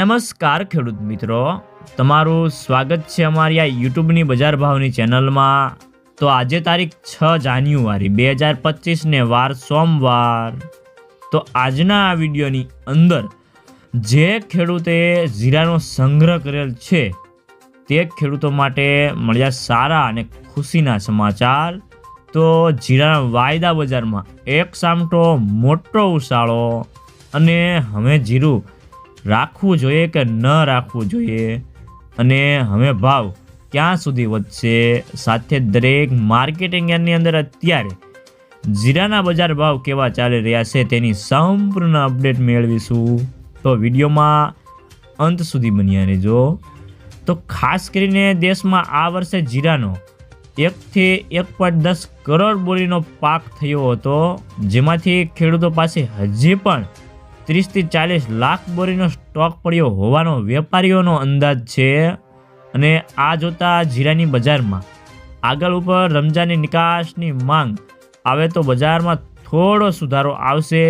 નમસ્કાર ખેડૂત મિત્રો. તમારું સ્વાગત છે અમારી આ યુટ્યુબની બજાર ભાવની ચેનલમાં. તો આજે તારીખ છ જાન્યુઆરી બે હજાર પચીસને વાર સોમવાર. તો આજના આ વિડીયોની અંદર જે ખેડૂતે જીરાનો સંગ્રહ કરેલ છે, તે ખેડૂતો માટે મળ્યા સારા અને ખુશીના સમાચાર. તો જીરાના વાયદા બજારમાં એક સામટો મોટો ઉછાળો અને હવે જીરું રાખવું જોઈએ કે ન રાખવું જોઈએ? અને હવે ભાવ ક્યાં સુધી વધશે? સાથે દરેક માર્કેટિંગ યાર્ડની અંદર અત્યારે જીરાના બજાર ભાવ કેવા ચાલી રહ્યા છે તેની સંપૂર્ણ અપડેટ મેળવીશું. તો વિડીયોમાં અંત સુધી બન્યા રહેજો. તો ખાસ કરીને દેશમાં આ વર્ષે જીરાનો એકથી એક પોઈન્ટ દસ કરોડ બોરીનો પાક થયો હતો, જેમાંથી ખેડૂતો પાસે હજી પણ ત્રીસથી ચાલીસ લાખ બોરીનો સ્ટોક પડ્યો હોવાનો વેપારીઓનો અંદાજ છે. અને આ જોતા જીરાની બજારમાં આગળ ઉપર રમજાનની નિકાસની માંગ, આવે તો બજારમાં થોડો સુધારો આવશે,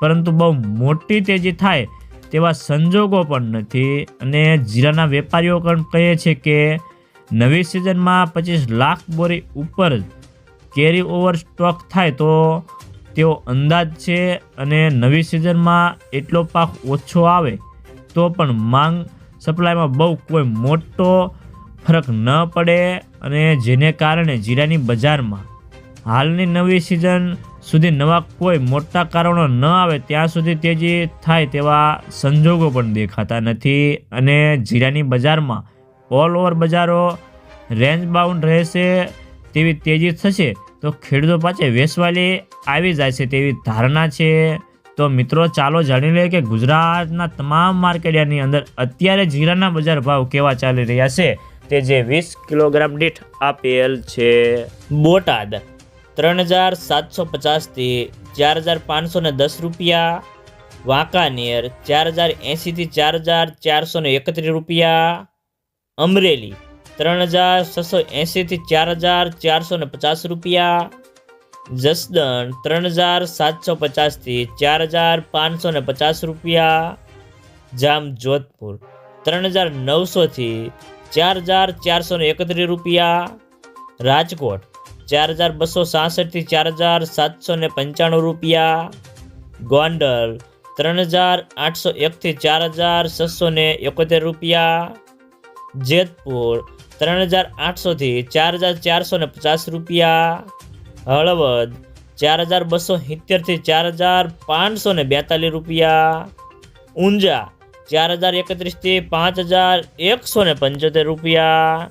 પરંતુ બહુ મોટી તેજી થાય તેવા સંજોગો પણ નથી. અને જીરાના વેપારીઓ પણ કહે છે કે નવી સિઝનમાં પચીસ લાખ બોરી ઉપર કેરી ઓવર સ્ટોક થાય તો તેવો અંદાજ છે અને નવી સિઝનમાં એટલો પાક ઓછો આવે, તો પણ માંગ સપ્લાયમાં બહુ કોઈ મોટો ફરક ન પડે અને જેને કારણે જીરાની બજારમાં હાલની નવી સિઝન સુધી નવા કોઈ મોટા કારણો ન આવે, ત્યાં સુધી તેજી થાય તેવા સંજોગો પણ દેખાતા નથી અને જીરાની બજારમાં ઓલ ઓવર બજારો રેન્જ બાઉન્ડ રહેશે તેવી તેજી થશે. તો ખેડૂતો પાસે વેસવાલી આવી જાય છે તેવી ધારણા છે. તો મિત્રો, ચાલો જાણી લઈએ કે ગુજરાતના તમામ માર્કેટની અંદર અત્યારે જીરાના બજાર ભાવ કેવા ચાલી રહ્યા છે. તે જે વીસ કિલોગ્રામ દીઠ આપેલ છે. બોટાદ ત્રણ હજાર સાતસો પચાસથી ચાર હજાર પાંચસો ને દસ રૂપિયા. વાંકાનેર ચાર હજાર એંશીથી ચાર હજાર ચારસો એકત્રીસ રૂપિયા. અમરેલી ત્રણ હજાર છસો એંશીથી ચાર હજાર ચારસો ને પચાસ રૂપિયા. જસદણ ત્રણ હજાર સાતસો પચાસથી ચાર હજાર પાંચસો ને પચાસ રૂપિયા. જામ જોધપુર ત્રણ હજાર નવસોથી ચાર હજાર ચારસો ને એકત્રીસ રૂપિયા. રાજકોટ ચાર હજાર બસો સાસઠથી ચાર હજાર સાતસો ને પંચાણું રૂપિયા. ગોંડલ ત્રણ હજાર આઠસો એકથી ચાર હજાર છસો ને એકોતેર રૂપિયા. જેતપુર ત્રણ હજાર આઠસોથી ચાર હજાર ચારસો ને પચાસ રૂપિયા. હળવદ, ચાર હજાર બસો સિત્તેરથી ચાર હજાર પાંચસો ને બેતાલીસ રૂપિયા. ઊંઝા, ચાર હજાર એકત્રીસથી પાંચ હજાર એકસો ને પંચોતેર રૂપિયા.